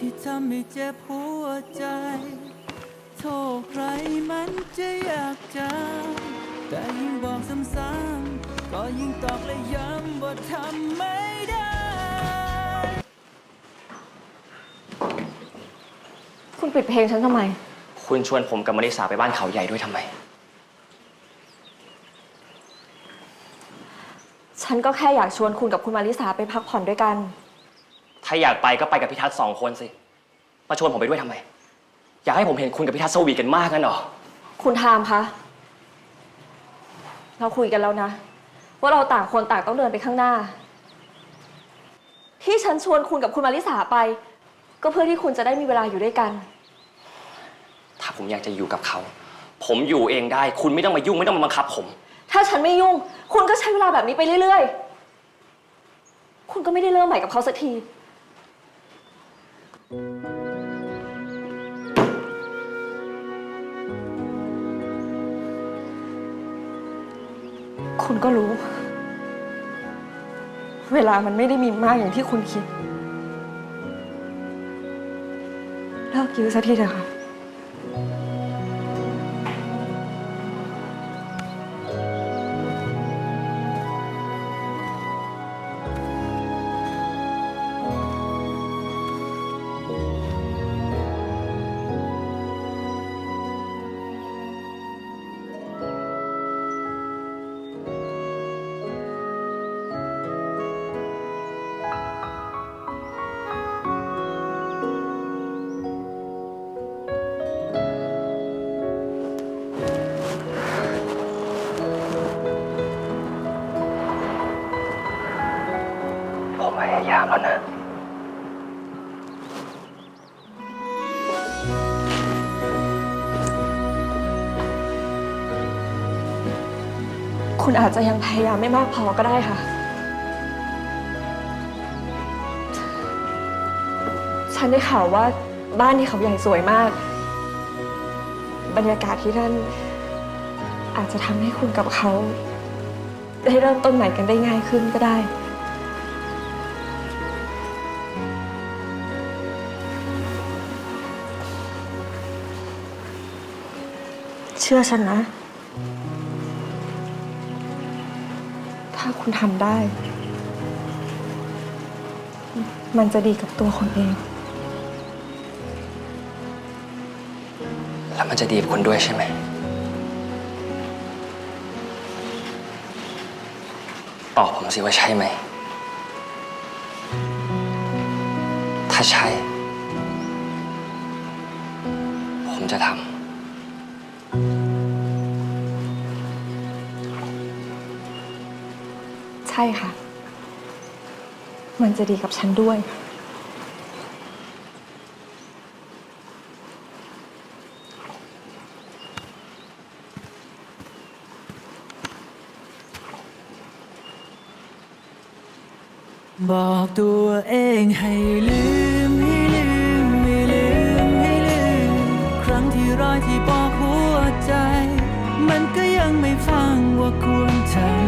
ที่ทำให้เจ็บหัวใจ โทษใครมันจะอยากจำแต่ยิ่งบอกซ้ำๆก็ยิ่งตอกและย้ำว่าทำไม่ได้คุณปิดเพลงฉันทำไม คุณชวนผมกับมาริสาไปบ้านเขาใหญ่ด้วยทำไม ฉันก็แค่อยากชวนคุณกับคุณมาริสาไปพักผ่อนด้วยกัน ถ้าอยากไปก็ไปกับพิทัศน์สองคนสิ มาชวนผมไปด้วยทำไม อยากให้ผมเห็นคุณกับพิทัศน์สวีทกันมากงั้นเหรอ คุณทามคะ เราคุยกันแล้วนะ ว่าเราต่างคนต่างต้องเดินไปข้างหน้า ที่ฉันชวนคุณกับคุณมาริสาไป ก็เพื่อที่คุณจะได้มีเวลาอยู่ด้วยกัน ถ้าผมอยากจะอยู่กับเขา ผมอยู่เองได้ คุณไม่ต้องมายุ่งไม่ต้องมาบังคับผม ถ้าฉันไม่ยุ่ง คุณก็ใช้เวลาแบบนี้ไปเรื่อย ๆ คุณก็ไม่ได้เริ่มใหม่กับเขาสักที คุณก็รู้ เวลามันไม่ได้มีมากอย่างที่คุณคิด เลิกยื้อสักทีเถอะค่ะ ยายามแล้วนะคุณอาจจะยังพยายามไม่มากพอก็ได้ค่ะ ฉันได้ข่าวว่าบ้านที่เขาใหญ่สวยมาก บรรยากาศที่นั่นอาจจะทำให้คุณกับเขา ได้เริ่มต้นใหม่กันได้ง่ายขึ้นก็ได้ เชื่อฉันนะ ถ้าคุณทำได้ มันจะดีกับตัวคนเอง แล้วมันจะดีกับคุณด้วยใช่ไหม ตอบผมสิว่าใช่ไหม ถ้าใช่ ผมจะทำ ช่ค่ะ มันจะดีกับฉันด้วย บอกตัวเองให้ลืม ให้ลืม ให้ลืม ให้ลืม ครั้งที่รอยที่บอกหัวใจ มันก็ยังไม่ฟังว่าควรทำ